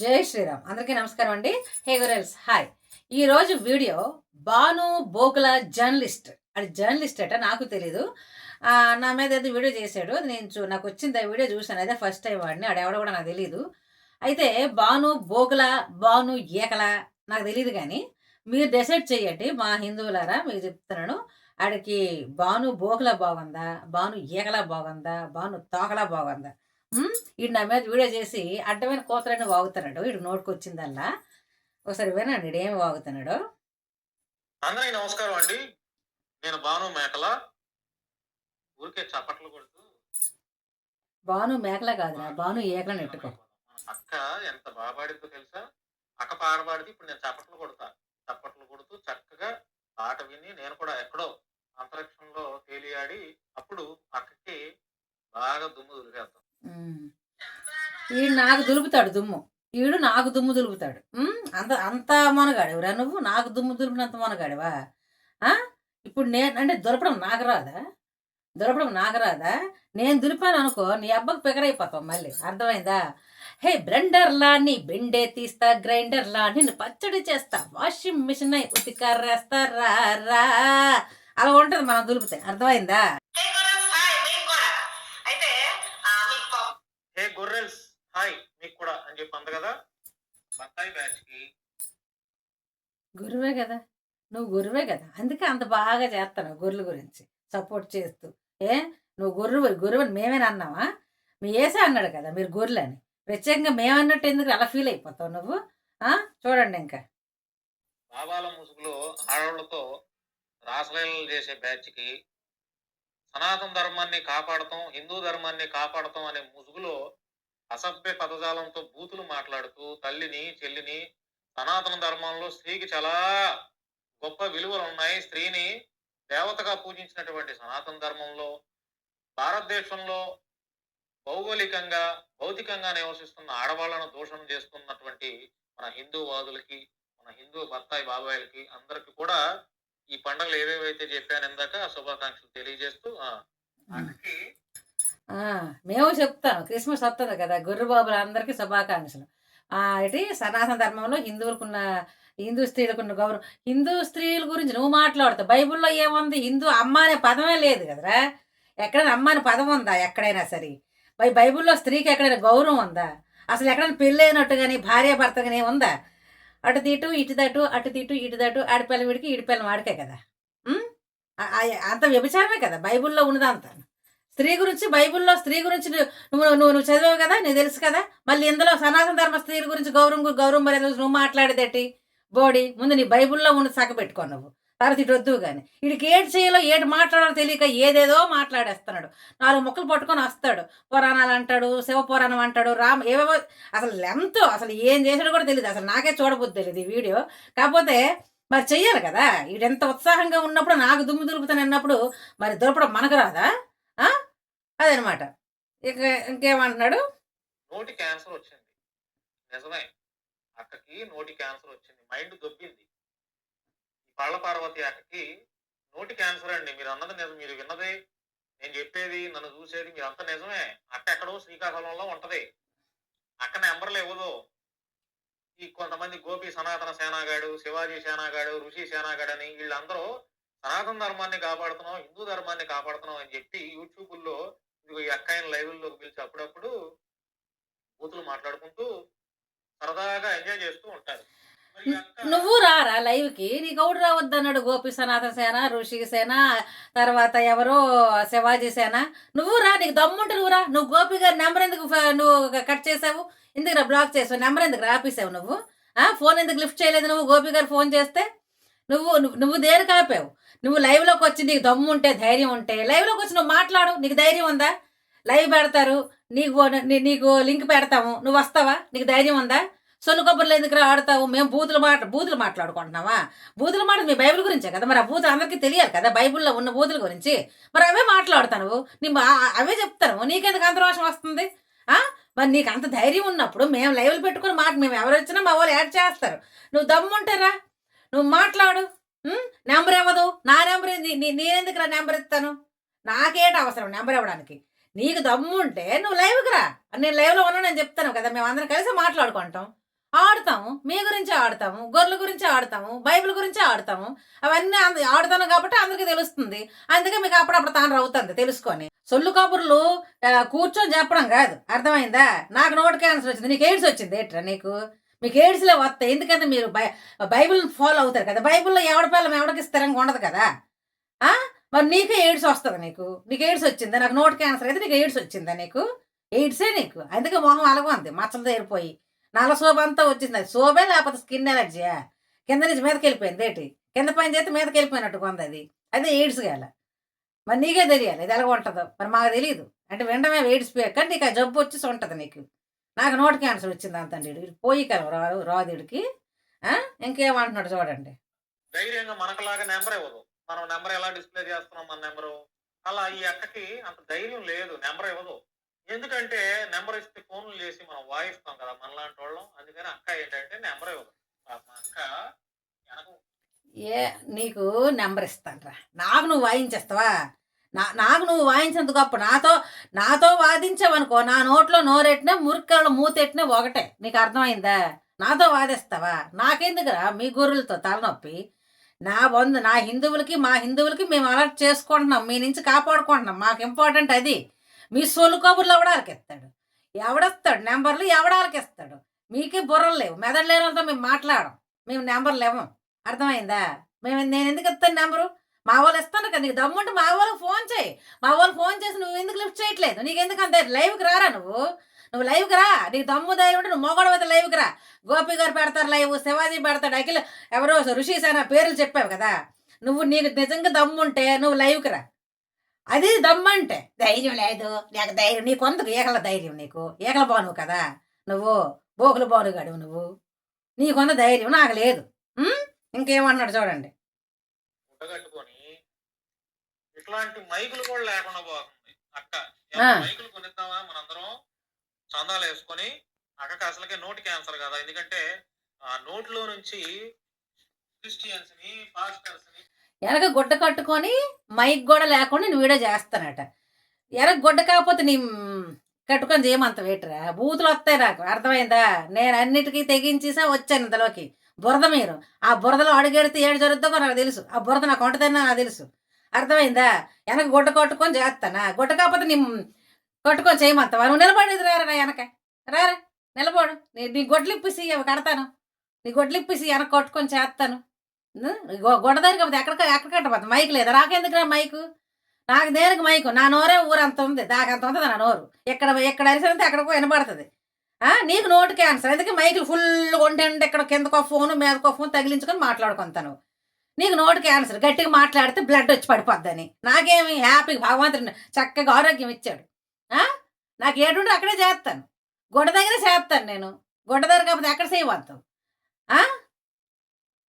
జై శ్రీరామ్. అందరికీ నమస్కారం అండి. హే గురల్స్ హాయ్ ఈరోజు వీడియో బాను బోకుల జర్నలిస్ట్. అది జర్నలిస్ట్ అట నాకు తెలీదు. నా మీద ఏదో వీడియో చేశాడు. నేను చూ నాకు వచ్చింది ఆ వీడియో చూసాను అదే ఫస్ట్ టైం వాడిని. ఆడెవడో కూడా నాకు తెలియదు అయితే బాను బోకుల బాను ఏకల నాకు తెలియదు కానీ మీరు డిసైడ్ చేయండి మా హిందువులారా మీకు చెప్తున్నాను. ఆడికి బాను బోకుల బాగుందా బాను ఏకల బాగుందా బాను తోకలా బాగుందా? ఈడు నా మీద వీడియో చేసి అడ్డమైన కోతలన్నీ వాగుతున్నాడు. వీడు నోటికి వచ్చిందల్లా ఒకసారి వినండి ఏమి వాగుతున్నాడు. అందరికి నమస్కారం అండి. నేను భాను మేకల. ఊరికే చప్పట్లు కొడుతూ. బాను మేకల కాదురా బాను ఏకల నెట్టుకో అక్క ఎంత బాగా పాడిందో తెలుసా? అక్క పాడితే ఇప్పుడు నేను చప్పట్లు కొడతా. చప్పట్లు కొడుతూ చక్కగా పాట విని నేను కూడా ఎక్కడో అంతరిక్షంలో తేలియాడి అప్పుడు అక్కకి బాగా దుమ్ము దులిపేద్దాం. ఈడు నాకు దులుపుతాడు దుమ్ము. ఈడు నాకు దుమ్ము దులుపుతాడు. ఉమ్, అంత అంత మొనగాడివరా నువ్వు? నాకు దుమ్ము దులిపినంత మొనగాడివా? ఇప్పుడు నేను అంటే దులపడం నాకు రాదా? దులపడం నాకు రాదా? నేను దులిపాను అనుకో నీ అబ్బకు పెగరైపోతావు మళ్ళీ. అర్థమైందా? హే బ్లెండర్లా నీ బెండే తీస్తా గ్రైండర్లా నిన్ను పచ్చడి చేస్తా వాషింగ్ మిషన్ అయి ఉతికారేస్తా రా రా. అలా ఉంటుంది మనం దులిపితే. అర్థమైందా? హే గొర్రెల్స్ హాయ్ మీకు కూడా అని చెప్పి అంత కదా. బత్తాయి బ్యాచ్కి గురువే కదా. నువ్వు గురువే కదా. అందుకే అంత బాగా చేస్తాను గొర్రెల గురించి. సపోర్ట్ చేస్తూ. ఏ? నువ్వు గురువు గురువని మేమేనా అన్నావా? మీ ఏసే అన్నాడు కదా మీరు గొర్రెలని. ప్రత్యేకంగా మేమన్నట్టు ఎందుకు అలా ఫీల్ అయిపోతావు నువ్వు? ఆ? చూడండి ఇంకా. బాబాల ముసుగులో ఆడవాళ్ళతో రాసలీలలు చేసే బ్యాచ్కి సనాతన ధర్మాన్ని కాపాడతాం హిందూ ధర్మాన్ని కాపాడతాం అనే ముసుగులో అసభ్య పదజాలంతో బూతులు మాట్లాడుతూ తల్లిని చెల్లిని సనాతన ధర్మంలో స్త్రీకి చాలా గొప్ప విలువలు ఉన్నాయి. స్త్రీని దేవతగా పూజించినటువంటి సనాతన ధర్మంలో భారతదేశంలో భౌగోళికంగా భౌతికంగా నివసిస్తున్న ఆడవాళ్ళను దూషణం చేస్తున్నటువంటి మన హిందూవాదులకి మన హిందూ బత్తాయి బాబాయిలకి అందరికి కూడా ఈ పండుగలు ఏవేవైతే చెప్పాను ఇందాక శుభాకాంక్షలు తెలియజేస్తూ మేము చెప్తాను క్రిస్మస్ వస్తుంది కదా గొర్రెబాబులు అందరికీ శుభాకాంక్షలు. ఆ, ఏంటి సనాతన ధర్మంలో హిందువులకున్న హిందూ స్త్రీలకున్న గౌరవం. హిందూ స్త్రీల గురించి నువ్వు మాట్లాడతావు. బైబిల్లో ఏముంది? హిందూ అమ్మ అనే పదమే లేదు కదరా? ఎక్కడైనా అమ్మ అనే పదం ఉందా? ఎక్కడైనా సరే. బై బైబిల్లో స్త్రీకి ఎక్కడైనా గౌరవం ఉందా? అసలు ఎక్కడైనా పెళ్ళైనట్టు కానీ భార్య భర్త కానీ ఉందా అటు తీటు ఇటు దటు అటు తీటు ఇటు దటు ఆడపిల్ల వీడికి ఈడిపిల్ల వాడికే కదా. అంత వ్యభిచారమే కదా బైబిల్లో ఉన్నదంతా స్త్రీ గురించి బైబిల్లో స్త్రీ గురించి నువ్వు నువ్వు నువ్వు చదివావు కదా నీకు తెలుసు కదా? మళ్ళీ ఇందులో సనాతన ధర్మ స్త్రీ గురించి గౌరవం గౌరవం మరి నువ్వు మాట్లాడేదేటి? బోడి ముందు నీ బైబిల్లో ఉన్న సగ పెట్టుకో నువ్వు. తర్వాత వద్దు కానీ వీడికి ఏడు చేయాలో ఏడు మాట్లాడాలో తెలియక ఏదేదో మాట్లాడేస్తున్నాడు. నాలుగు మొక్కలు పట్టుకొని వస్తాడు. పురాణాలు అంటాడు శివ పురాణం అంటాడు రామ్ ఏవేవో అసలు ఎంతో అసలు ఏం చేసాడో కూడా తెలియదు అసలు నాకే చూడబుద్ధి తెలియదు ఈ వీడియో. కాకపోతే మరి చెయ్యాలి కదా. వీడెంత ఉత్సాహంగా ఉన్నప్పుడు నాకు దుమ్ము దులుపుతాను అన్నప్పుడు మరి దొరపడం మనకు రాదా? అదనమాట. ఇక ఇంకేమంటున్నాడు? నోటి క్యాన్సర్ వచ్చింది. నిజమే. అక్కకి నోటి క్యాన్సర్ వచ్చింది. మైండ్ దొబ్బింది. ఈ పళ్ళ పార్వతి అక్కకి నోటి క్యాన్సర్ అండి. మీరు అన్నది నిజం మీరు విన్నది నేను చెప్పేది నన్ను చూసేది మీరు అంత నిజమే. అక్క ఎక్కడో శ్రీకాకుళంలో ఉంటది. అక్క నెంబర్లు ఇవ్వదు ఈ కొంతమంది గోపి సనాతన సేనాగాడు శివాజీ సేనాగాడు ఋషి సేనాగాడు అని వీళ్ళందరూ సనాతన ధర్మాన్ని కాపాడుతున్నాం హిందూ ధర్మాన్ని కాపాడుతున్నాం అని చెప్పి యూట్యూబ్లో ఇదిగో ఈ అక్కాయిన లైవ్ల్లోకి పిలిచి అప్పుడప్పుడు బూతులు మాట్లాడుకుంటూ సరదాగా ఎంజాయ్ చేస్తూ ఉంటారు. నువ్వు రారా లైవ్కి? నీకు ఎవడు రావద్దన్నాడు గోపి సనాతన సేన ఋషి సేన తర్వాత ఎవరో శివాజీ సేన. నువ్వు రా నీకు దమ్ముంటే నువ్వు రా. నువ్వు గోపి గారి నెంబర్ ఎందుకు నువ్వు కట్ చేసావు? ఎందుకు రా బ్లాక్ చేసావు? నెంబర్ ఎందుకు రాపేసావు నువ్వు? ఆ? ఫోన్ ఎందుకు లిఫ్ట్ చేయలేదు నువ్వు గోపి గారు ఫోన్ చేస్తే? నువ్వు నువ్వు- నువ్వు దేనికి ఆపావు? నువ్వు లైవ్లోకి వచ్చి నీకు దమ్ము ఉంటే ధైర్యం ఉంటే లైవ్లోకి వచ్చి నువ్వు మాట్లాడు. నీకు ధైర్యం ఉందా? లైవ్ పెడతారు. నీకు నీ- నీకు లింక్ పెడతాము. నువ్వు వస్తావా? నీకు ధైర్యం ఉందా? సొల్లు ఎందుకురా ఎందుకు ఆడతావు? మేము బూతులు మాట బూతులు మాట్లాడుకుంటున్నావా బూతులు మాట మీ బైబిల్ గురించే కదా? మరి ఆ బూతులు అందరికీ తెలియాలి కదా? బైబిల్లో ఉన్న బూతుల గురించి. మరి అవే మాట్లాడతాను. నీ అవే చెప్తాను. నీకెందుకు అంతరోషం వస్తుంది? మరి నీకు అంత ధైర్యం ఉన్నప్పుడు మేము లైవ్లు పెట్టుకుని మాట మేము ఎవరు వచ్చినా మా వాళ్ళు యాడ్ చేస్తారు. నువ్వు దమ్ముంటారా. నువ్వు మాట్లాడు. నెంబర్ ఇవ్వదు. నా నెంబర్ ఏంది? నీ నేనెందుకు రా నెంబర్ ఇస్తాను? నాకేట అవసరం నెంబర్ ఇవ్వడానికి? నీకు దమ్ము ఉంటే నువ్వు లైవ్కి రా. నేను లైవ్లో ఉన్నాను నేను చెప్తాను కదా. మేము అందరం కలిసి మాట్లాడుకుంటాం. ఆడతాము మీ గురించి ఆడతాము గొర్రెల గురించి ఆడతాము బైబిల్ గురించి ఆడతాము అవన్నీ అంద- ఆడుతాను కాబట్టి అందరికీ తెలుస్తుంది. అందుకే మీకు అప్పుడప్పుడు తాను అవుతుంది తెలుసుకొని. సొల్లు కబుర్లు కూర్చొని చెప్పడం కాదు. అర్థమైందా? నాకు నోటి క్యాన్సర్ వచ్చింది నీకు ఎయిడ్స్ వచ్చింది ఏట్రా నీకు? మీకు ఎయిడ్స్లో వస్తాయి ఎందుకంటే మీరు బై బైబిల్ ఫాలో అవుతారు కదా. బైబిల్లో ఎవడి పిల్లం ఎవడికి స్థిరంగా ఉండదు కదా. మరి నీకే ఎయిడ్స్ వస్తుంది నీకు? నీకు ఎయిడ్స్ వచ్చిందా? నాకు నోటి క్యాన్సర్ అయితే నీకు ఎయిడ్స్ వచ్చిందా నీకు? ఎయిడ్సే నీకు. అందుకే మొహం అలగంది మచ్చలు తేరిపోయి. నల్ల శోభ అంతా వచ్చింది. అది శోభే లేకపోతే స్కిన్ ఎలర్జీయా కింద నుంచి మీదకి వెళ్ళిపోయింది ఏంటి కింద పైన చేస్తే మీదకి వెళ్ళిపోయినట్టు కొంది అది. అదే ఎయిడ్స్ గల. మరి నీకే తెలియాలి. ఇది ఎలా ఉంటుందో. మరి మాకు తెలియదు అంటే వినడమే ఎయిడ్స్ పోయాక నీకు ఆ జబ్బు వచ్చేసి ఉంటుంది నీకు. నాకు నోటి క్యాన్సర్ వచ్చింది అంతండి వీడు. పోయి కదా రాదు రాదుడికి ఇంకేమంటున్నాడు చూడండి. ధైర్యంగా మనకులాగా నెంబర్ ఇవ్వదు. మనం నెంబర్ ఎలా డిస్ప్లే చేస్తున్నాం మన నెంబరు? అలా ఈ అక్కకి అంత ధైర్యం లేదు. నెంబర్ ఇవ్వదు. ఎందుకంటే నెంబర్ ఇస్తే ఫోన్లు చేసి మనం వాయిస్తాం కదా మనలాంటి వాళ్ళం. అందుకని అక్క ఏంటంటే నెంబర్ ఇవ్వదు. అక్క ఏ నీకు నెంబర్ ఇస్తానరా. నాకు నువ్వు వాయించేస్తావా? నా నాకు నువ్వు వాయించినంత గొప్ప నాతో నాతో వాదించావనుకో నా నోట్లో నోరెట్టినా మురికాళ్ళు మూతెట్టినా ఒకటే. నీకు అర్థమైందా? నాతో వాదిస్తావా? నాకెందుకురా? మీ గొర్రెలతో తలనొప్పి. నా బంధు నా హిందువులకి మా హిందువులకి మేము అలర్ట్ చేసుకుంటున్నాం. మీ నుంచి కాపాడుకుంటున్నాం. మాకు ఇంపార్టెంట్ అది. మీ సొల్లు కబుర్లు ఎవడాలకి ఇస్తాడు? ఎవడొస్తాడు? నెంబర్లు ఎవడాలకి ఇస్తాడు? మీకే బుర్రలు లేవు. మెదడు లేనంతా మేము మాట్లాడం మేము నెంబర్లు ఇవ్వం అర్థమైందా? మేము నేను ఎందుకు ఇస్తాను నెంబరు? మా వాళ్ళు ఇస్తాను కదా. నీకు దమ్ముంటే మా వాళ్ళకి ఫోన్ చేయి. మా వాళ్ళు ఫోన్ చేసి నువ్వు ఎందుకు లిఫ్ట్ చేయట్లేదు? నీకు ఎందుకు అంత లైవ్కి రారా నువ్వు? నువ్వు లైవ్కి రా. నీకు దమ్ము ధైర్యం ఉంటే నువ్వు మొగడు అయితే లైవ్కి రా. గోపి గారు పెడతారు లైవ్ శివాజీ పెడతాడు అఖిల్ ఎవరో ఋషి సేన పేర్లు చెప్పావు కదా. నువ్వు నీకు నిజంగా దమ్ముంటే నువ్వు లైవ్కి రా. అది దమ్ము అంటే ధైర్యం లేదు. నీకు ధైర్యం నీకు కొందకు ఏకల ధైర్యం నీకు. ఏకల బాను కదా. నువ్వు బోకులు బానుగాడు నువ్వు. నీకున్న ధైర్యం నాకు లేదు? ఇంకేమన్నాడు చూడండి. కట్టుకొని ఇట్లాంటి మైకులు కూడా లేకుండా పోతుంది. అక్క. మైకులు కొనిద్దామా? మనందరం చందాలు వేసుకొని అక్కకి అసలుకే నోటి క్యాన్సర్ కదా. ఎందుకంటే ఆ నోట్లో నుంచి క్రిస్టియన్స్ని పాస్టర్స్ని వెనక గుడ్డ కట్టుకొని మైక్ కూడా లేకుండా నేను వీడియో చేస్తానట. వెనక గుడ్డ కాకపోతే నీ కట్టుకొని చేయమంత వేటరా? బూతులు వస్తాయి నాకు. అర్థమైందా? నేను అన్నిటికీ తెగించేసా వచ్చాను ఇంతలోకి. బురద మీరు. ఆ బురదలో అడుగెడితే ఏడు జరుగుతుందో నాకు తెలుసు. ఆ బురద నాకు కొంటదన్నా నాకు తెలుసు. అర్థమైందా? వెనక గుడ్డ కట్టుకొని చేస్తానా? గుడ్డ కాకపోతే నీ కొట్టుకొని కట్టుకొని చేయమంతావా నువ్వు నిలబడేది రారా నా వెనక. రారా. నిలబడు. నీ నీ గొడ్లు ఇప్పిసి కడతాను. నీ గొడ్లు ఇప్పిసి వెనక కొట్టుకొని చేస్తాను. గొడదారి కాకపోతే ఎక్కడ ఎక్కడ కట్టబోతుంది మైక్ లేదు? నాకెందుకు రా మైకు? నాకు దేనికి మైకు? నా నోరే ఊరంత ఉంది. దాకా అంత ఉంది నా నోరు. ఎక్కడ ఎక్కడ అరిసంతే అక్కడికో వినపడుతుంది నీకు నోటు క్యాన్సర్ అందుకే మైకులు ఫుల్ ఉంటే ఇక్కడ కిందకో ఫోన్ మీదకో ఫోన్ తగిలించుకొని మాట్లాడుకుంటాను నీకు నోటు క్యాన్సర్ గట్టిగా మాట్లాడితే బ్లడ్ వచ్చి పడిపోద్దని. నాకేమి హ్యాపీగా భగవంతుడు చక్కగా ఆరోగ్యం ఇచ్చాడు. నాకు ఏడుంటే అక్కడే చేస్తాను. గుడ్డ దగ్గరే చేస్తాను నేను. గుడ్డ దగ్గర కాకపోతే ఎక్కడ చేయవద్దాం.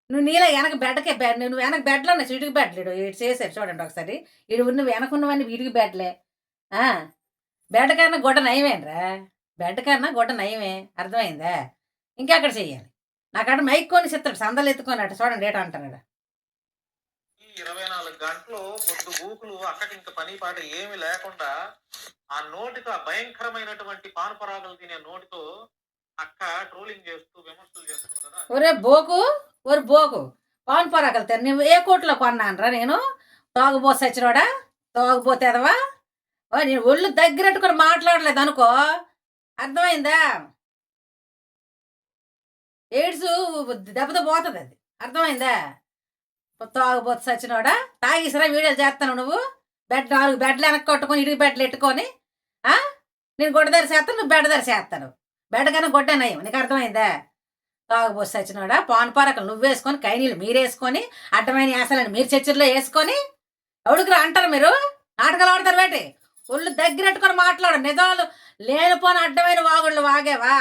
నువ్వు నీలా వెనక బెడ్కే బెడ్ నువ్వు వెనక బెడ్లో ఉన్నాయి ఇటుకి బెడ్ లేడు ఇటు చేశారు చూడండి ఒకసారి. ఇటు నువ్వు వెనక ఉన్నవన్నీ వీడికి బెడ్లే. ఆ, బెడ్ కన్నా గొడ్డ నయమేనరా బెడ్ కన్నా గొడ్డ నయమే. అర్థమైందా? ఇంకెక్కడ చెయ్యాలి? నాకడ మైక్ కొని చిత్తాడు సందలు ఎత్తుకొని చూడండి ఏట ఈ ఇరవై నాలుగు గంటలు పొద్దు గూకులు అక్కకి ఇంకా పని పాట ఏమి లేకుండా ఆ నోటితో ఆ భయంకరమైనటువంటి పానుపరాగులు తినే నోటితో అక్క ట్రోలింగ్ చేస్తూ విమర్శలు చేస్తుంది కదా. ఒరే బోకు! ఒరు బోకు పవన్ తెరు నువ్వు ఏ కోట్లో కొన్నానరా నేను? తోగబోత సచ్చినోడా? తోగబోతేదవా ఓ నేను ఒళ్ళు దగ్గరట్టుకొని మాట్లాడలేదు అనుకో. అర్థమైందా? ఎయిడ్స్ దెబ్బతో పోతుంది అది. అర్థమైందా? తాగుబోతు సచ్చినోడా? తాగేసరా వీడియోలు చేస్తాను నువ్వు? బెడ్ నాలుగు బెడ్లు వెనక్కి కొట్టుకొని ఇటుకు బెడ్లు ఎట్టుకొని నేను గొడ్డదారి చేస్తాను నువ్వు బెడ్డదారి చేస్తాను బెడ్ కన్నా గొడ్డనయ్యం నీకు అర్థమైందా? తాగుబోతు సచ్చినోడా పాన్ పరకలు నువ్వు వేసుకొని కైనీళ్ళు మీరు వేసుకొని అడ్డమైన యాసలని మీరు చర్చల్లో వేసుకొని ఎవడికి అంటారు మీరు? నాటకాలు ఆడతారు బేటి. ఒళ్ళు దగ్గరెట్టుకొని మాట్లాడు. నిజాలు లేనిపోని అడ్డమైన వాగుళ్ళు వాగేవా?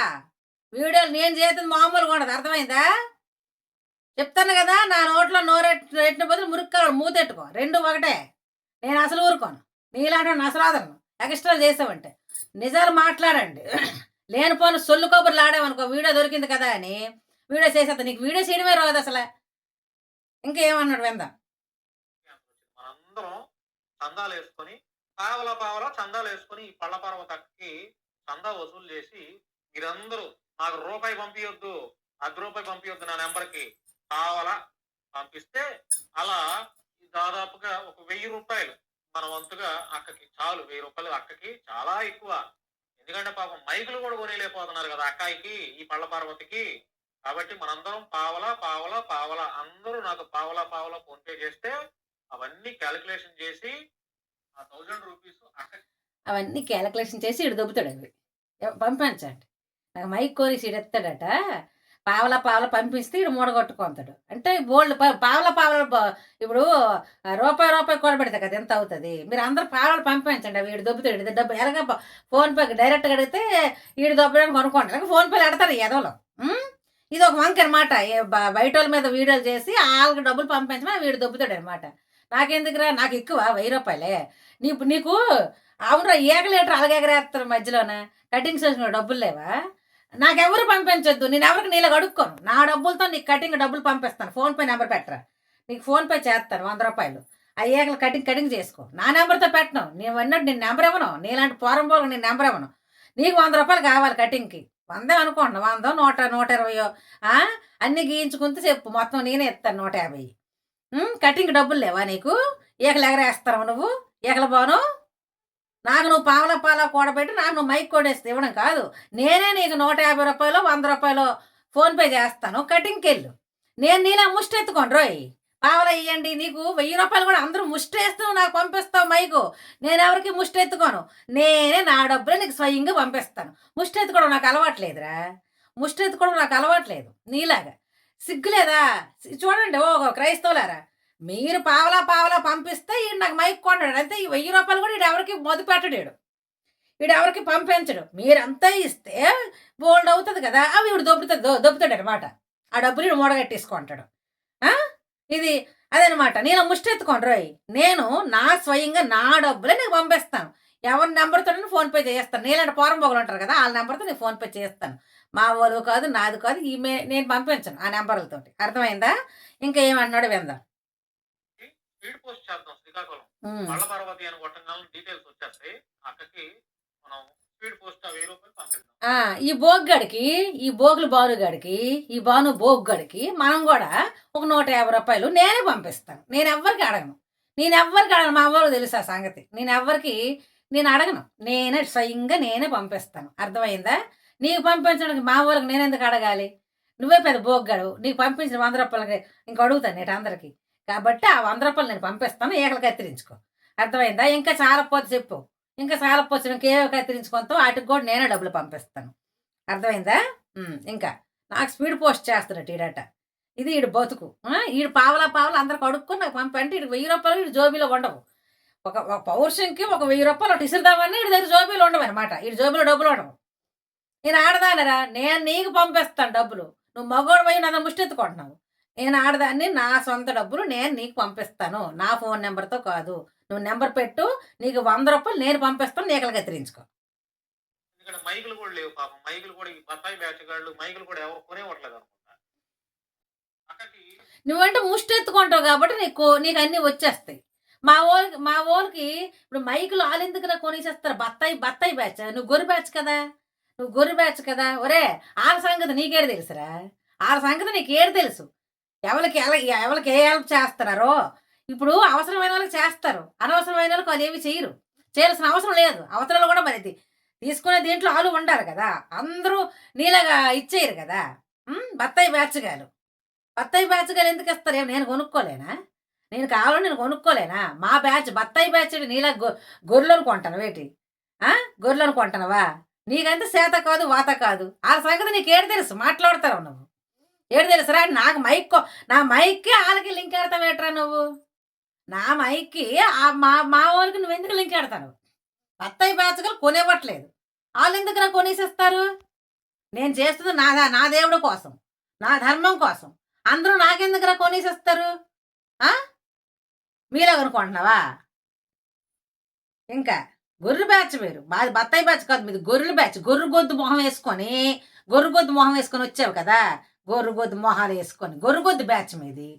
వీడియోలు నేను చేస్తుంది మామూలుగా ఉండదు. అర్థమైందా? చెప్తాను కదా నా నోట్లో నోరెట్టు ఎట్టిన బదులు మురుక్కాడు మూతెట్టుకో రెండు ఒకటే. నేను అసలు ఊరుకోను. నీలాంటి అసలు ఆదరను. ఎక్స్ట్రా చేసావంటే. నిజాలు మాట్లాడండి. లేనిపోని సొల్లు కబుర్లు ఆడామనుకో వీడియో దొరికింది కదా అని. వీడియో చేసేస్తా నీకు వీడియో చేయడమే రాదు అసలు. ఇంకేమన్నాడు వెంద? మనందరం చందాలు వేసుకొని పావల పావలా చందాలు వేసుకొని ఈ పళ్ళ పర్వతకి చందా వసూలు చేసి మీరందరూ నాకు రూపాయి పంపించొద్దు అర్ధ రూపాయి పంపించొద్దు నా నెంబర్కి కావాలా? పంపిస్తే అలా దాదాపుగా ఒక వెయ్యి రూపాయలు మన వంతుగా అక్కకి చాలు. వెయ్యి రూపాయలు అక్కకి చాలా ఎక్కువ. ఎందుకంటే పాపం మైకులు కూడా కొనేలేకపోతున్నారు కదా అక్కాయికి ఈ పళ్ళ పార్వతికి. కాబట్టి మనందరం పావలా పావలా పావలా. అందరూ నాకు పావలా పావలా ఫోన్ పే చేస్తే అవన్నీ క్యాలిక్యులేషన్ చేసి ఆ థౌజండ్ రూపీస్ అవన్నీ క్యాలిక్యులేషన్ చేసి ఇడు దొబ్బుతాడు అవి. పంపించండి. నాకు మైక్ కోరేసి ఇడెత్తాడట పావల పావల పంపిస్తే ఇడు మూడగొట్టుకుంటాడు. అంటే బోల్డ్ పావల పావల ఇప్పుడు రూపాయి రూపాయి కూడా పెడతా కదా ఎంత అవుతుంది? మీరు అందరు పావలు పంపించండి అవి వీడు దొబ్బుతాడు. ఇది డబ్బు ఎలాగ ఫోన్పే డైరెక్ట్గా అడిగితే వీడు దొబ్బడానికి కొనుక్కోండి ఫోన్పేలు ఎడతారు ఎదవలో ఇది ఒక వంక అనమాట బయట వాళ్ళ మీద వీడియోలు చేసి వాళ్ళకి డబ్బులు పంపించమని వీడు దొబ్బుతాడు అనమాట నాకెందుకురా? నాకు ఎక్కువ వెయ్యి రూపాయలే. నీకు నీకు అవునరా ఏగలేటర్ అలాగే ఎగరేస్తారు మధ్యలోన. కటింగ్ చేసిన డబ్బులు లేవా? నాకెవరు పంపించొద్దు. నేను ఎవరికి నీళ్ళ అడుక్కోను నా డబ్బులతో నీకు కటింగ్ డబ్బులు పంపిస్తాను. ఫోన్పే నెంబర్ పెట్టరా? నీకు ఫోన్పే చేస్తాను వంద రూపాయలు. ఆ ఏకలు కటింగ్ కటింగ్ చేసుకో. నా నెంబర్తో పెట్టను. నేను అన్నట్టు నేను నెంబర్ ఇవ్వను. నీలాంటి పోరం పోలకు నేను నెంబర్ ఇవ్వను. నీకు వంద రూపాయలు కావాలి కటింగ్కి. వందే అనుకోండి. వంద నూట నూట ఇరవయో అన్నీ గీయించుకుంటే చెప్పు. మొత్తం నేనే ఇస్తాను నూట యాభై కటింగ్ డబ్బులు లేవా నీకు? ఏకలు ఎగరేస్తావు నువ్వు? ఏకల బాను? నాకు నువ్వు పావల పాల కూడబెట్టి నాకు నువ్వు మైక్ కొడేస్తే ఇవ్వడం కాదు. నేనే నీకు నూట యాభై రూపాయలు వంద రూపాయలు ఫోన్పే చేస్తాను. కటింగ్కి వెళ్ళు నేను నీలా ముష్టి ఎత్తుకోండి రోయ్. పావల ఇవ్వండి నీకు వెయ్యి రూపాయలు కూడా అందరూ ముష్టి నాకు పంపిస్తావు మైకు. నేను ఎవరికి ముష్టి ఎత్తుకోను నేనే నా డబ్బులు నీకు స్వయంగా పంపిస్తాను. ముష్టి ఎత్తుకోవడం నాకు అలవాట్లేదురా. ముష్టి ఎత్తుకోవడం నాకు అలవాట్లేదు. నీలాగా. సిగ్గులేదా? చూడండి ఓ క్రైస్తవులారా. మీరు పావలా పావలా పంపిస్తే ఈడు నాకు మైక్ కొన్నాడు. అంతే ఈ వెయ్యి రూపాయలు కూడా ఈడు ఎవరికి మొదలు పెట్టడాడు ఈడు. ఎవరికి పంపించడు. మీరంతా ఇస్తే బోల్డ్ అవుతుంది కదా. అవి ఈడు దొబ్బుతుంది దొబ్బుతాడు అనమాట ఆ డబ్బులు ఈడు మూడగట్టేసుకుంటాడు. ఇది అదనమాట. నేను ముష్టెత్తుకోండి రోయ్ నేను నా స్వయంగా నా డబ్బులే నీకు పంపిస్తాను. ఎవరి నెంబర్తో ఫోన్పే చేస్తాను. నీలాంటి పోరం పొగలు ఉంటారు కదా వాళ్ళ నెంబర్తో నేను ఫోన్పే చేస్తాను. మా వాళ్ళు కాదు నాది కాదు ఈ నేను పంపించను ఆ నెంబర్లతోటి. అర్థమైందా? ఇంకా ఏమన్నాడు విందా. శ్రీకాకుళం. డీటెయిల్స్ వచ్చేస్తాయి. అక్కకి మనం ఈ బోగ్గాడికి ఈ బోగులు బానుగాడికి ఈ బాను బోగ్గాడికి మనం కూడా ఒక నూట యాభై రూపాయలు నేనే పంపిస్తాను. నేను ఎవ్వరికి అడగను. నేను ఎవ్వరికి అడగను. మా అవ్వరు తెలుసు ఆ సంగతి. నేను ఎవ్వరికి నేను అడగను. నేనే స్వయంగా నేనే పంపిస్తాను. అర్థమైందా? నీకు పంపించడానికి మా వాళ్ళకి నేను ఎందుకు అడగాలి? నువ్వే పెద్ద బోగ్గాడు నీకు పంపించిన వంద రూపాయలకి ఇంక అడుగుతాను నేను అందరికి. కాబట్టి ఆ వంద రూపాయలు నేను పంపిస్తాను. ఏకలు కత్తిరించుకో అర్థమైందా? ఇంకా చాలా పోతే చెప్పు. ఇంకా చాలా ఏవో కత్తిరించుకుంటాం వాటికి కూడా నేనే డబ్బులు పంపిస్తాను. అర్థమైందా? ఇంకా నాకు స్పీడ్ పోస్ట్ చేస్తున్నట్టు ఈడట ఇది ఈడు బతుకు. ఈడు పావలా పావలా అందరికి అడుక్కుని నాకు పంపంటే ఈడు వెయ్యి రూపాయలు ఈడు జోబీలో ఉండవు. ఒక ఒక పౌరుషంకి ఒక వెయ్యి రూపాయలు ఒకటి ఇసురుదామని ఈడి దగ్గర జోబీలు ఉండవు అనమాట ఈడు జోబీలో డబ్బులు ఉండవు. నేను ఆడదానరా నేను నీకు పంపిస్తాను డబ్బులు. నువ్వు మగోడు పోయి నన్ను ముష్టెత్తుకుంటున్నావు. నేను ఆడదాన్ని నా సొంత డబ్బులు నేను నీకు పంపిస్తాను. నా ఫోన్ నెంబర్తో కాదు. నువ్వు నెంబర్ పెట్టు నీకు వంద రూపాయలు నేను పంపిస్తాను నీకలు కత్తిరించుకో. మైకులు కూడా లేవు పాపం. మైకులు కూడా ఈ బత్తాయి మైకులు కూడా ఎవరు కొనేవట్లేదు అనుకుంటా. నువ్వంటే ముష్టి ఎత్తుకుంటావు కాబట్టి నీకు నీకు అన్నీ వచ్చేస్తాయి. మా ఊరికి మా ఊరికి ఇప్పుడు మైకులు ఆలెందుకురా కొనేసేస్తారు? బత్తాయి బత్తాయి బ్యాచ్? నువ్వు గొర్రె బ్యాచ్ కదా. నువ్వు గొర్రె బ్యాచ్ కదా. ఒరే ఆల సంగతి నీకేడు తెలుసురా? ఆల సంగతి నీకేడు తెలుసు? ఎవరికి ఎలా ఎవరికి ఏ హెల్ప్ చేస్తున్నారో? ఇప్పుడు అవసరమైన వాళ్ళకి చేస్తారు. అనవసరమైన వాళ్ళకి వాళ్ళు ఏమి చేయరు. చేయాల్సిన అవసరం లేదు. అవసరాలు కూడా మరి తీసుకునే దీంట్లో ఆలు ఉండాలి కదా. అందరూ నీలాగా ఇచ్చేయరు కదా. బత్తాయి బ్యాచ్గాలు. బత్తాయి బ్యాచ్గాలు ఎందుకు ఇస్తారు? నేను కొనుక్కోలేనా? నేను కావాలని నేను కొనుక్కోలేనా? మా బ్యాచ్ బత్తాయి బ్యాచ్ నీలా గొ గొర్రెలను కొంటాను వేటి. గొర్రెలను కొంటానవా? నీకంత సేత కాదు వాత కాదు. ఆ సంగతి నీకు ఏడు తెలుసు. మాట్లాడతావు నువ్వు. ఏడు తెలుసురా? నాకు మైక్ నా మైక్కి వాళ్ళకి లింక్ ఆడతావేట్రా నువ్వు? నా మైక్కి ఆ మా మా వాళ్ళకి నువ్వు ఎందుకు లింక్ ఎడతావు బత్తాయి బాచకలు కొనివ్వట్లేదు. వాళ్ళు ఎందుకురా కొనేసిస్తారు? నేను చేస్తుంది నా నా దేవుడు కోసం నా ధర్మం కోసం. అందరూ నాకెందుకురా కొనేసిస్తారు? మీలో కొనుక్కుంటున్నావా? ఇంకా గొర్రె బ్యాచ్ వేరు. మాది బత్తాయి బ్యాచ్ కాదు మీది గొర్రెల బ్యాచ్ గొర్రె గొద్దు మొహం వేసుకొని గొర్రె గొద్దు మొహం వేసుకొని వచ్చావు కదా? గొర్రె గొద్దు మొహాలు వేసుకొని గొర్రె గొద్దు బ్యాచ్ మీది.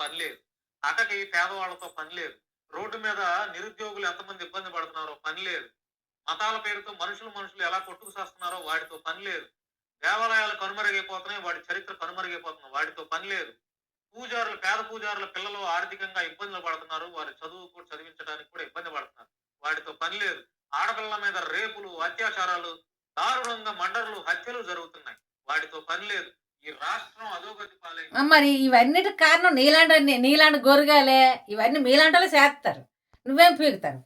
పని లేదు అక్కకి పేదవాళ్ళతో పని లేదు. రోడ్డు మీద నిరుద్యోగులు ఎంతమంది ఇబ్బంది పడుతున్నారో పని లేదు. మతాల పేరుతో మనుషులు మనుషులు ఎలా కొట్టుకు చేస్తున్నారో వాటితో పని లేదు. దేవాలయాలు కనుమరుగైపోతున్నాయి వాటి చరిత్ర కనుమరుగైపోతుంది వాటితో పని లేదు. పూజారులు పేద పూజారుల పిల్లలు ఆర్థికంగా ఇబ్బందులు పడుతున్నారు వారి చదువు కూడా చదివించడానికి కూడా ఇబ్బంది పడుతున్నారు. వాటితో పని లేదు. ఆడపిల్లల మీద రేపులు అత్యాచారాలు దారుణంగా మండరులు హత్యలు జరుగుతున్నాయి. వాటితో పని లేదు. మరి ఇవన్నిటికి కారణం నీలాంటి నీలాంటి గొరగాలే ఇవన్నీ మీలాంటి చేస్తారు. నువ్వేం పీకుతారు?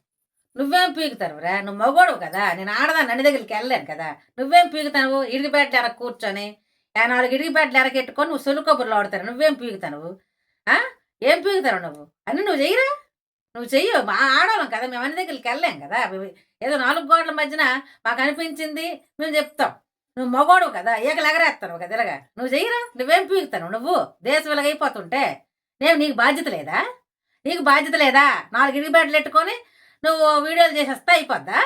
నువ్వేం పీకుతారు రా? నువ్వు మగోడవు కదా నేను ఆడదాన్ని అన్ని దగ్గరికి వెళ్ళలేను కదా. నువ్వేం పీకుతావు? ఇడిగిపెట్టి ఎనక కూర్చొని ఏ నాలుగు ఇడిగిపెట్టలు ఎరకెట్టుకొని నువ్వు సొలు కొబ్బరిలో ఆడతారు. నువ్వేం పీకుతావు ఏం పీకుతావు నువ్వు? అన్నీ నువ్వు చెయ్యరా? నువ్వు చెయ్యవు. మా ఆడవాళ్ళం కదా మేము అన్ని దగ్గరికి వెళ్ళలేం కదా. ఏదో నాలుగు గోడల మధ్యన మాకు అనిపించింది మేము చెప్తాం. నువ్వు మగోడవు కదా ఏకలు ఎగరేస్తాను కదా ఇలాగా? నువ్వు చెయ్యరా? నువ్వేం పీకుతాను? నువ్వు దేశం ఇలాగైపోతుంటే నేను నీకు బాధ్యత లేదా? నీకు బాధ్యత లేదా? నాలుగు ఇడిగి బెడ్లు పెట్టుకొని నువ్వు వీడియోలు చేసేస్తే అయిపోద్దా?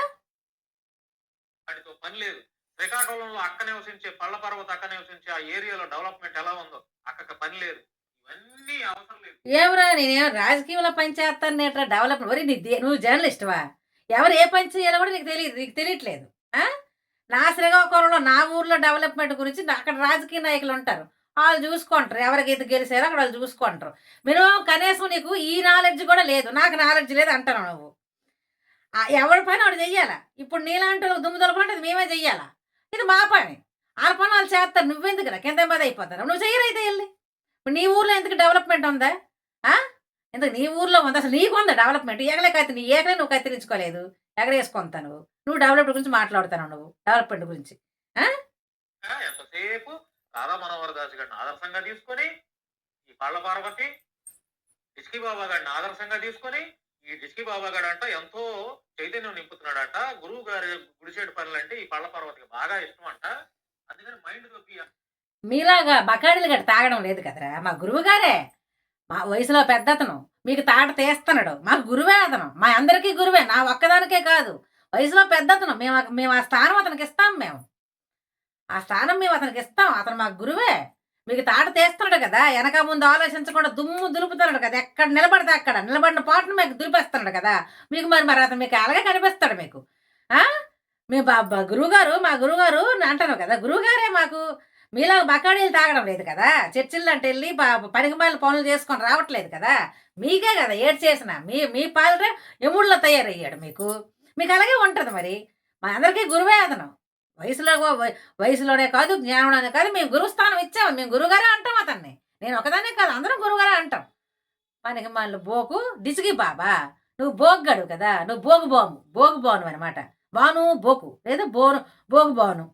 పని లేదు. శ్రీకాకుళంలో అక్క నివసించే పళ్ళ పర్వత అక్క నివసించే ఆ ఏరియాలో డెవలప్మెంట్ ఎలా ఉందో అక్కకి పని లేదు. ఇవన్నీ అవసరం లేదు. ఏమరా నేనేం రాజకీయంలో పనిచేస్తాను నేట్రా? డెవలప్మెంట్ వరి నీ నువ్వు జర్నలిస్ట్వా? ఎవరు ఏ పని చేయాలో కూడా నీకు తెలియదు నీకు తెలియట్లేదు? నా శ్రీకాకుళంలో నా ఊర్లో డెవలప్మెంట్ గురించి అక్కడ రాజకీయ నాయకులు ఉంటారు. వాళ్ళు చూసుకుంటారు. ఎవరికైతే గెలిచారో అక్కడ వాళ్ళు చూసుకుంటారు. మినిమం కనీసం నీకు ఈ నాలెడ్జ్ కూడా లేదు. నాకు నాలెడ్జ్ లేదు అంటాను నువ్వు. ఎవరి పని వాడు చెయ్యాలా? ఇప్పుడు నీలాంటి దుమ్ము దొలపంటే అది మేమే చెయ్యాలా? ఇది మా పని. వాళ్ళ పని వాళ్ళు చేస్తారు. నువ్వెందుకు కింద మీద అయిపోతారు? నువ్వు చెయ్యరైతే వెళ్ళి? ఇప్పుడు నీ ఊర్లో ఎందుకు డెవలప్మెంట్ ఉందా? ఎందుకు నీ ఊర్లో ఉంది? అసలు నీకు ఉందా డెవలప్మెంట్ ఏకలే కత్తి నీ ఏకలే నువ్వు కత్తిరించుకోలేదు. ఎగరేసుకుంటాను నువ్వు. నువ్వు డెవలప్మెంట్ గురించి మాట్లాడుతాను నువ్వు డెవలప్మెంట్ గురించి. ఆ, ఎంతసేపు రాధా మనోహర్ దాస్ గారిని ఆదర్శంగా తీసుకొని ఈ పళ్ళ పార్వతి డిస్కీ బాబా గారిని ఆదర్శంగా తీసుకొని ఈ డిస్కీ బాబా గారు అంట ఎంతో చైతన్యం నింపుతున్నాడట. గురువు గారి గుడిసేడు పనులు అంటే ఈ పళ్ళ పార్వతికి బాగా ఇష్టం అంట అందుకని మైండ్లోకి మీలాగా బకాడీలు గట్టి తాగడం లేదు కదరా. మా గురువు గారే. మా వయసులో పెద్దతను. మీకు తాట తీస్తున్నాడు. మాకు గురువే అతను. మా అందరికీ గురువే. నా ఒక్కదానికే కాదు. వయసులో పెద్దతను. మేము మేము ఆ స్థానం అతనికి ఇస్తాం మేము. ఆ స్థానం మేము అతనికి ఇస్తాం. అతను మాకు గురువే. మీకు తాట తీస్తున్నాడు కదా. వెనక ముందు ఆలోచించకుండా దుమ్ము దులుపుతున్నాడు కదా. ఎక్కడ నిలబడితే అక్కడ. నిలబడిన పాటను మీకు దులిపేస్తున్నాడు కదా. మీకు మరి మరి అతను మీకు అలాగే కనిపిస్తాడు మీకు. మీ బా బా- గురువుగారు మా గురువుగారు అంటాను కదా. గురువుగారే మాకు. మీలో బకాడీలు తాగడం లేదు కదా? చర్చిల్లో అంటే వెళ్ళి పనికిమాల పనులు చేసుకొని రావట్లేదు కదా? మీకే కదా ఏడ్ చేసిన మీ మీ పాలన ఎముళ్ళ తయారయ్యాడు మీకు. మీకు అలాగే ఉంటుంది మరి. మా అందరికీ గురువే అతను వయసులో వయసులోనే కాదు జ్ఞానంలోనే కాదు మేము గురుస్థానం ఇచ్చాము. మేము గురుగారే అంటాం అతన్ని. నేను ఒకదానే కాదు అందరం గురుగారే అంటాం. పనికి మళ్ళీ బోకు డిసిగి బాబా. నువ్వు బోగ్గాడు కదా? నువ్వు బోగు బాము బోగు బాను అనమాట బాను బోకు. లేదా బోను బోగు బాను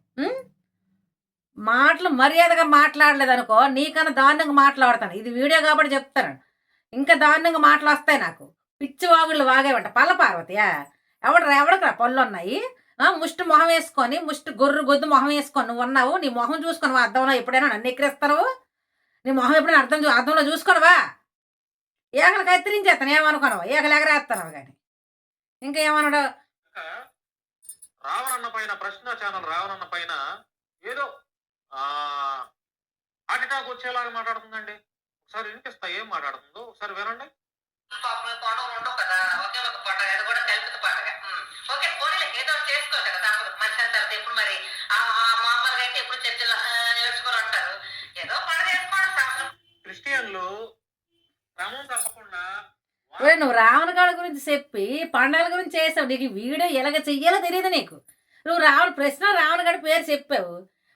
మాటలు మర్యాదగా మాట్లాడలేదు అనుకో నీకన్నా దారుణంగా మాట్లాడతాను. ఇది వీడియో కాబట్టి చెప్తాను. ఇంకా దారుణంగా మాటలు వస్తాయి నాకు. పిచ్చి వాగుళ్ళు వాగేవంట. పల్ల పార్వతియా ఎవడు ఎవడకరా పళ్ళు ఉన్నాయి ఆ, ముష్టి మొహం వేసుకొని ముష్టి గొర్రె గొద్దు మొహం వేసుకొని నువ్వు ఉన్నావు. నీ మొహం చూసుకొని వా ఎప్పుడైనా నన్ను ఎక్కిరిస్తారు? నీ మొహం ఎప్పుడైనా అర్థం చూ అద్దంలో చూసుకోనవా ఏకలు కత్తిరించేస్తాను ఏమనుకోనవా? ఏకలు ఎగరేస్తాను కానీ ఇంకా ఏమన్నాడు రావణన్న పైన ప్రశ్న ఛానల్ రావణన్న పైన ఏదో హార్ట్ అటాక్ వచ్చేలాగా మాట్లాడుతుందండి. ఒకసారి వినిపిస్తా ఏం మాట్లాడుతుందో? ఒకసారి వినండి. పాపం ఉండవు కదా ఒకే ఒక పండుగ అది కూడా కలిపి పండుగ ఉమ్. ఓకే పోనీలే ఏదో ఒకటి కదా తప్పదు మనిషి అంటారు ఎప్పుడు మరి ఆ ఆ మామూలుగా అయితే ఎప్పుడు చర్చలు నేర్చుకొని అంటారు ఏదో పండుగ చేసుకోవడం క్రిస్టియన్లు క్రమం తప్పకుండా ఒరే నువ్వు రావణ గాడి గురించి చెప్పి పండగల గురించి చేసావు. నీకు ఈ వీడియో ఎలాగ చెయ్యాలో తెలియదు నీకు. నువ్వు రావణ ప్రశ్న రావణ గారి పేరు చెప్పావు.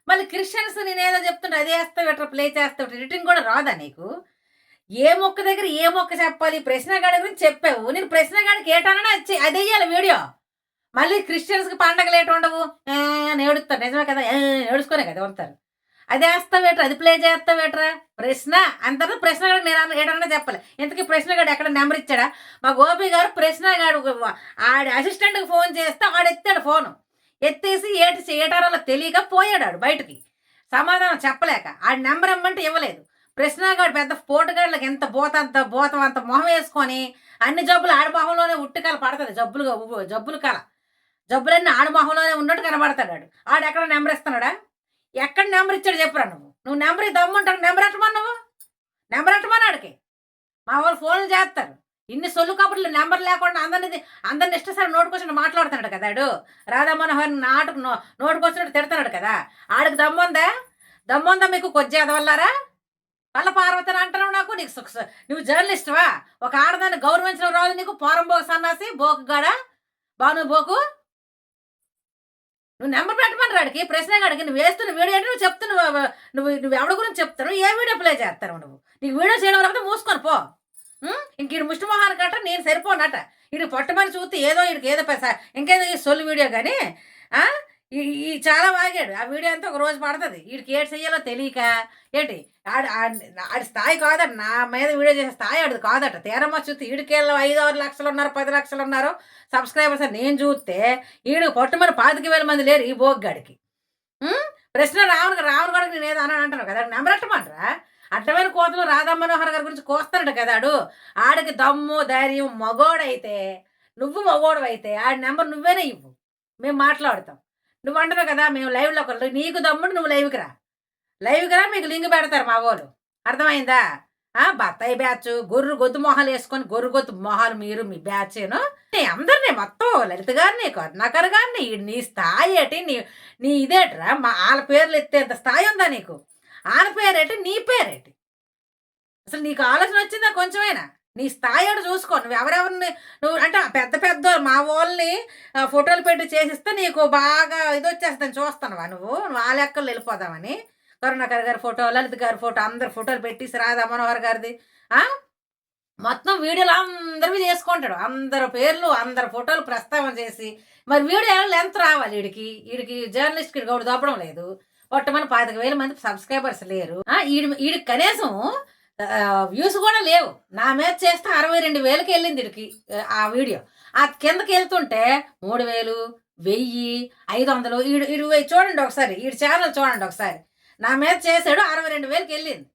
మళ్ళీ క్రిస్టియన్స్ నేనేదో చెప్తుంటే అదే వేస్తావు ఇట్లా ప్లే చేస్తావు రిటర్న్ కూడా రాదా నీకు? ఏ మొక్క దగ్గర ఏ మొక్క చెప్పాలి? ప్రశ్నగాడి గురించి చెప్పావు. నేను ప్రశ్న గాడికి ఏటన్నా వచ్చి అది వెయ్యాలి వీడియో. మళ్ళీ క్రిస్టియన్స్కి పండగలు ఏటు ఉండవు? ఏ, ఏడుస్తారు నిజమే కదా? ఏ, ఏడుచుకోనే కదా ఉంటారు అది వేస్తావేట్రా అది ప్లే చేస్తావేట్రా ప్రశ్న? అంతలో ప్రశ్నగాడు నేను ఏటన్నా చెప్పాలి. ఇంతకీ ప్రశ్నగాడు ఎక్కడ నెంబర్ ఇచ్చాడా? మా గోపి గారు ప్రశ్నగాడు ఆడి అసిస్టెంట్కి ఫోన్ చేస్తే ఆడెత్తాడు ఫోను ఎత్తేసి ఏటి ఏటారాలో తెలియక పోయాడాడు బయటికి. సమాధానం చెప్పలేక ఆ నెంబర్ ఇమ్మంటే ఇవ్వలేదు. కృష్ణాగాడు పెద్ద పోటుగాళ్ళకి ఎంత బోత అంత బోతం అంత మొహం వేసుకొని అన్ని జబ్బులు ఆడమొహంలోనే ఉట్టుకాల పడుతుంది. జబ్బులు జబ్బులు కల జబ్బులన్నీ ఆడమొహంలోనే ఉన్నట్టు కనబడతాడు ఆడు ఎక్కడ నెంబర్ ఇస్తున్నాడా? ఎక్కడ నెంబర్ ఇచ్చాడు చెప్పురా నువ్వు? నువ్వు నెంబర్ దమ్ముంటాడు నెంబర్ ఎట్టమన్నావు? నెంబర్ ఎట్టమని మా వాళ్ళు ఫోన్లు చేస్తారు. ఇన్ని సొల్లు కబుర్లు నెంబర్ లేకుండా అందరిని అందరిని ఇష్టసారి నోటుకొచ్చి మాట్లాడుతున్నాడు కదా ఆడు. రాధా మనోహర్ నాటుకు నో నోటుకొచ్చినట్టు తిడుతున్నాడు కదా. ఆడికి దమ్ముందా? దమ్ముందా మీకు కొద్దిగా ఎదవల్లారా పల్ల పార్వతిని అంటారు నాకు నీకు సుఖ నువ్వు జర్నలిస్ట్వా? ఒక ఆడదాన్ని గౌరవించిన రోజు నీకు పోరం బోకు సన్నాసి బోకు గాడ? బాను బోకు? నువ్వు నెంబర్ పెట్టమని రాడికి ప్రశ్న గాడికి నువ్వు వేస్తున్న వీడియో అంటే నువ్వు చెప్తున్నావు నువ్వు నువ్వు ఎవడి గురించి చెప్తావు ఏ వీడియో ప్లే చేస్తారు నువ్వు? నీకు వీడియో చేయడం వరకు మూసుకొని పో. ఇంక ఈడు ముష్టి మొహాన్ని కట్ట నేను సరిపోనట. ఈడు పొట్టమని చూస్తే ఏదో ఇడికి ఏదో పెస ఇంకేదో ఈ సొల్లు వీడియో కానీ ఈ ఈ చాలా వాగాడు ఆ వీడియో అంతా ఒక రోజు పడుతుంది. వీడికి ఏడు చెయ్యాలో తెలియక ఏంటి? ఆడి ఆడి ఆడి స్థాయి కాదట. నా మీద వీడియో చేసే స్థాయి ఆడిది కాదట. తీరమ్మ చూస్తే ఈడికేళ్ళు ఐదు ఆరు లక్షలు ఉన్నారు పది లక్షలు ఉన్నారు సబ్స్క్రైబర్స్ నేను చూస్తే వీడు పొట్టమని పాతిక వేల మంది లేరు ఈ బోగ్గాడికి. ప్రశ్న రావణ రావణ గడికి నేను ఏదో అని అంటాను కదా. నెంబర్ ఎట్టమంటారా అడ్డమైన కోతలు రాధా మనోహర్ గారి గురించి కోస్తాడు కదా ఆడు. ఆడికి దమ్ము ధైర్యం మగోడైతే నువ్వు మగోడు అయితే ఆడి నెంబర్ నువ్వేనే ఇవ్వు. మేము మాట్లాడతాం. నువ్వు అంటున్నావు కదా మేము లైవ్లో ఒకరు నీకు దమ్ముడు నువ్వు లైవ్కి రా. లైవ్కి రా మీకు లింక్ పెడతారు మా వాళ్ళు. అర్థమైందా? ఆ బత్తాయి బ్యాచ్ గొర్రు గొద్దు మొహాలు వేసుకొని గొర్రు గొద్దు మొహాలు మీరు మీ బ్యాచ్ను. అందరినీ మొత్తం లలిత గారిని కరుణాకర్ గారిని నీ స్థాయి ఏటి నీ నీ ఇదేట్రా మా వాళ్ళ పేర్లు ఎత్తేంత స్థాయి ఉందా నీకు? వాళ్ళ పేరేటి? నీ పేరేటి? అసలు నీకు ఆలోచన వచ్చిందా కొంచెమైనా? నీ స్థాయి అటు చూసుకో. నువ్వు ఎవరెవరిని నువ్వు అంటే పెద్ద పెద్ద మా వాళ్ళని ఫోటోలు పెట్టి చేసిస్తే నీకు బాగా ఇది వచ్చేస్తాను చూస్తానువా నువ్వు? నువ్వు ఆ లెక్కలు వెళ్ళిపోదామని. కరుణాకర్ గారి ఫోటో లలిత్ గారి ఫోటో అందరి ఫోటోలు పెట్టేసి రాధా మనోహర్ గారిది. మొత్తం వీడియోలు అందరివి చేసుకుంటాడు. అందరి పేర్లు అందరి ఫోటోలు ప్రస్తావన చేసి. మరి వీడియో లెంత్ రావాలి వీడికి? వీడికి జర్నలిస్ట్కి గౌడు దొప్పడం లేదు. ఒట్టమని పాతిక వేల మంది సబ్స్క్రైబర్స్ లేరు. ఈడు ఈడు కనీసం వ్యూస్ కూడా లేవు. నా మీద చేస్తే అరవై రెండు వేలకి వెళ్ళింది వీడికి ఆ వీడియో. ఆ కిందకి వెళ్తుంటే మూడు వేలు వెయ్యి ఐదు వందలు ఈడు ఈడు చూడండి ఒకసారి ఈడు ఛానల్ చూడండి ఒకసారి. నా మీద చేశాడు అరవై రెండు వేలకి వెళ్ళింది.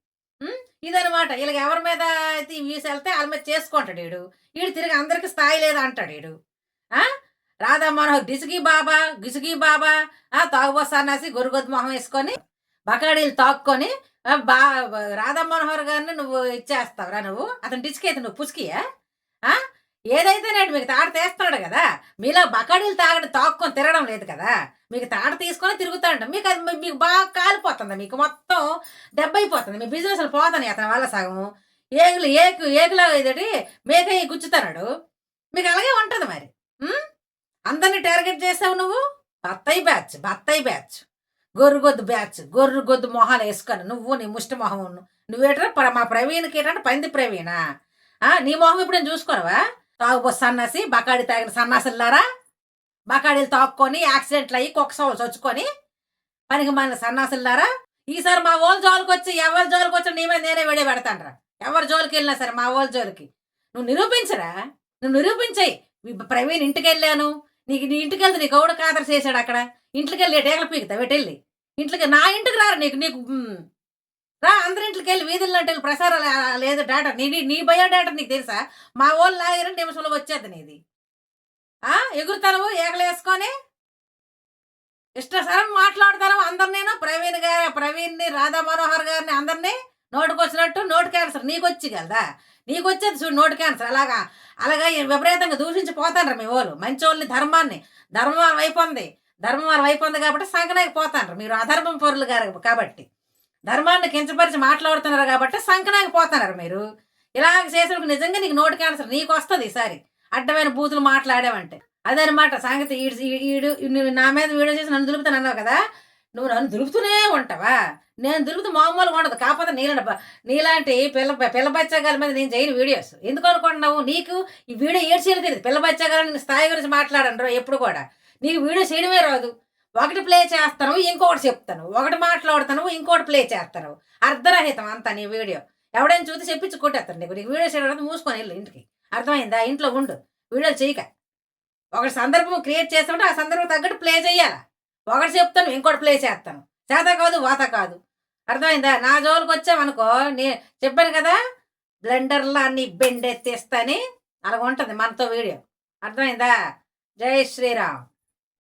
ఇదనమాట వీళ్ళకి ఎవరి మీద అయితే వ్యూస్ వెళ్తే వాళ్ళ మీద చేసుకుంటాడు వీడు వీడు తిరిగి అందరికి స్థాయి లేదా అంటాడు వీడు రాధా మనోహర్ బాబా గిసిగి బాబా ఆ తాగుబోస్ అన్నాసి గొరుగొద్దు మొహం వేసుకొని బకాడీలు తాక్కొని బా రాధా మనోహర్ గారిని నువ్వు ఇచ్చేస్తావురా నువ్వు? అతను డిస్కైతే నువ్వు పుసికియా? ఏదైతే నేటి మీకు తాడు తీస్తున్నాడు కదా మీలో బకాడీలు తాగడం తాక్కొని తిరగడం లేదు కదా మీకు తాడ తీసుకొని తిరుగుతాడు మీకు అది మీకు బాగా కాలిపోతుంది. మీకు మొత్తం దెబ్బ అయిపోతుంది మీ బిజినెస్లు పోతాయి అతని వల్ల సగం ఏగులు ఏకు ఏకులా ఇదటి మేక గుచ్చుతున్నాడు మీకు అలాగే ఉంటుంది మరి. అందరిని టార్గెట్ చేసావు నువ్వు? బత్తాయి బ్యాచ్ బత్తాయి బ్యాచ్. గొర్రెగొద్దు బ్యాచ్ గొర్రెగొద్దు మొహాలు వేసుకొని నువ్వు నీ ముష్టి మొహం నువ్వేట్రా ప్ర- మా ప్రవీణ్కి ఏంటంటే పంది ప్రవీణా? నీ మొహం ఇప్పుడు నేను చూసుకోనవా? తాగుబో సన్నాసి బకాడి తాగిన సన్నాసులారా బకాడీలు తాక్కొని యాక్సిడెంట్లు అయ్యి కుక్క చచ్చుకొని పనికి మన సన్నాసులారా ఈసారి మా వాళ్ళ జోలికి వచ్చి ఎవరి జోలికి వచ్చి నీ మీద నేనే విడే పెడతానరా. ఎవరి జోలికి వెళ్ళినా సరే మా ఓళ్ళ జోలికి. నువ్వు నిరూపించరా? నువ్వు నిరూపించాయి. ప్రవీణ్ ఇంటికి వెళ్ళాను. నీకు నీ ఇంటికి వెళ్తే నీకు ఎవడు కాదర్ చేశాడు అక్కడ? ఇంట్లోకి వెళ్ళి టేకలు పీకుతా వెళ్ళి. ఇంట్లోకి నా ఇంటికి రారు నీకు? నీకు రా అందరి ఇంట్లోకి వెళ్ళి వీధుల్లో అంటే ప్రసారాలు లేదు డేటా. నీ నీ- నీ బయో డేటా నీకు తెలుసా? మా వాళ్ళు లాగిన నిమిషంలో వచ్చేది నీది. ఎగురుతాను ఏకలు వేసుకొని ఇష్టసరం మాట్లాడతాను అందరినేను ప్రవీణ్ గారి ప్రవీణ్ని రాధా మనోహర్ గారిని అందరినీ నోటుకొచ్చినట్టు నోటు క్యాన్సర్ నీకు వచ్చి కదా నీకు వచ్చేది చూడు నోటి క్యాన్సర్ అలాగా? అలాగా విపరీతంగా దూషించిపోతాను మీ వాళ్ళు. మంచి వాళ్ళని ధర్మాన్ని. ధర్మం అయిపోయింది ధర్మం ఉంది కాబట్టి సంకనాకి పోతాను మీరు అధర్మం పౌరులు గారు కాబట్టి. ధర్మాన్ని కించపరిచి మాట్లాడుతున్నారు కాబట్టి సంకనాకి పోతున్నారు మీరు. ఇలాగ చేసినప్పుడు నిజంగా నీకు నోటి క్యాన్సర్ నీకు వస్తుంది ఈసారి. అడ్డమైన బూతులు మాట్లాడావంటే. అదనమాట సంగతి. ఈడు ఈడు నా మీద వీడియో చేసి నన్ను దులుపుతాను అన్నావు కదా? నువ్వు నన్ను దులుపుతూనే ఉంటావా? నేను దులుపుతూ మామూలుగా ఉండదు. కాకపోతే నీలాంటి నీలాంటి పిల్ల పిల్ల బచ్చగాల మీద నేను చేయని వీడియోస్. ఎందుకు అనుకుంటున్నావు? నీకు ఈ వీడియో ఏడు చేయలేదు తెలియదు. పిల్ల బచ్చగాల నీ స్థాయి గురించి మాట్లాడండి ఎప్పుడు కూడా. నీకు వీడియో చేయడమే రాదు. ఒకటి ప్లే చేస్తాను ఇంకొకటి చెప్తాను. ఒకటి మాట్లాడుతాను ఇంకొకటి ప్లే చేస్తాను. అర్ధరహితం అంతా నీ వీడియో. ఎవడైనా చూసి చెప్పించి కొట్టేస్తాను నీకు. నీకు వీడియో చేయడం మూసుకొని వెళ్ళు ఇంటికి. అర్థమైందా? ఇంట్లో ఉండు. వీడియోలు చేయక. ఒక సందర్భం క్రియేట్ చేస్తుంటే ఆ సందర్భం తగ్గట్టు ప్లే చేయాలా? ఒకటి చెప్తాను ఇంకోటి ప్లే చేస్తాను. చేత కాదు వాత కాదు. అర్థమైందా? నా జోలికి వచ్చామనుకో నే చెప్పాను కదా బ్లెండర్లో అన్ని బెండెత్తేస్తాని అలాగ ఉంటుంది మనతో వీడియో. అర్థమైందా? జై శ్రీరామ్.